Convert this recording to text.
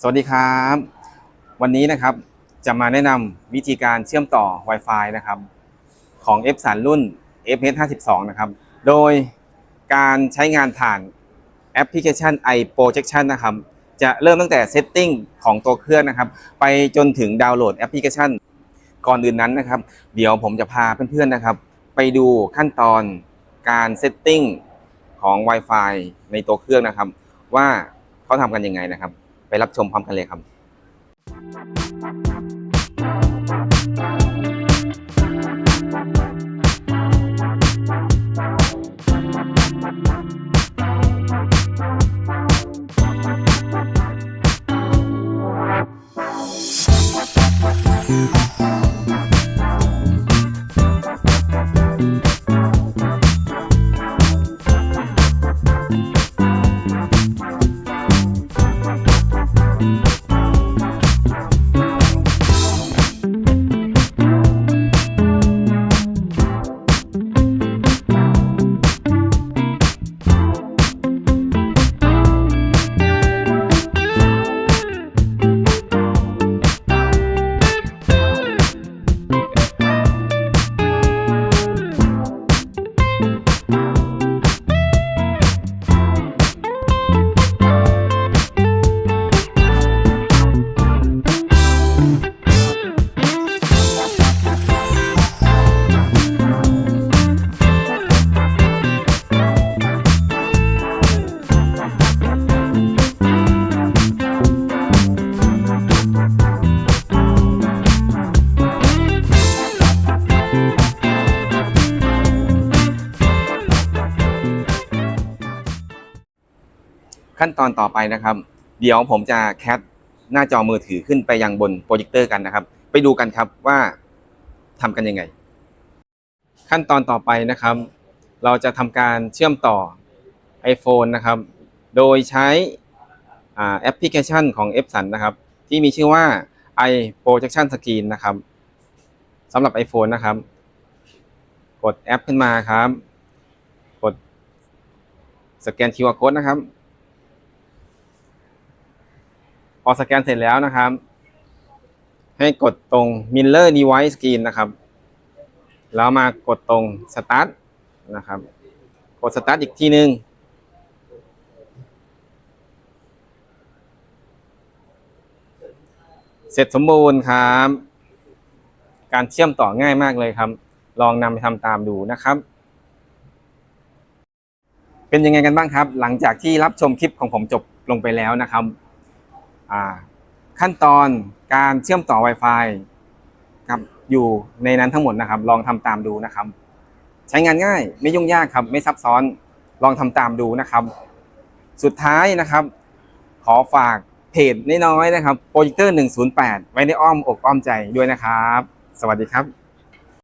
สวัสดีครับ วันนี้นะครับจะมาแนะนำวิธีการเชื่อมต่อ Wi-Fi นะครับของ f 3 รุ่น FH 52 นะครับ โดยการใช้งานผ่านแอปพลิเคชัน iProjection นะครับ จะเริ่มตั้งแต่ Setting ของตัวเครื่องนะครับ ไปจนถึงดาวน์โหลดแอปพลิเคชัน ก่อนอื่นนั้นนะครับ เดี๋ยวผมจะพาเพื่อนๆนะครับ ไปดูขั้นตอนการ Setting ของ Wi-Fi ในตัวเครื่องนะครับ ว่าเขาทำกันยังไงนะครับ ไปรับชมพร้อมกันเลยครับ ขั้นตอนต่อไปนะครับ เดี๋ยวผมจะแคปหน้าจอมือถือขึ้นไปยังบนโปรเจคเตอร์กันนะครับ ไปดูกันครับว่าทำกันยังไง ขั้นตอนต่อไปนะครับ เราจะทำการเชื่อมต่อ iPhone นะครับ โดยใช้แอปพลิเคชันของ f อ n นะครับ ที่มีชื่อว่า iProjection Screen นะครับสำหรับ iPhone นะครับ กดแอปขึ้นมาครับ กดสแกน QR Code นะครับ พอสแกนเสร็จแล้วนะครับ ให้กดตรง Mirror Device Screen นะครับ แล้วมากดตรง Start นะครับ กด Start อีกทีนึง เสร็จสมบูรณ์ครับ การเชื่อมต่อง่ายมากเลยครับ ลองนำไปทำตามดูนะครับเป็นยังไงกันบ้างครับ หลังจากที่รับชมคลิปของผมจบลงไปแล้วนะครับ ขั้นตอนการเชื่อมต่อ Wi-Fi ครับอยู่ในนั้นทั้งหมดนะครับ ลองทำตามดูนะครับ ใช้งานง่ายไม่ยุ่งยากครับ ไม่ซับซ้อนลองทำตามดูนะครับ สุดท้ายนะครับ ขอฝากเพจน้อยๆนะครับโปรเจคเตอร์108 ไว้ในอ้อมอกอ้อมใจด้วยนะครับ สวัสดีครับ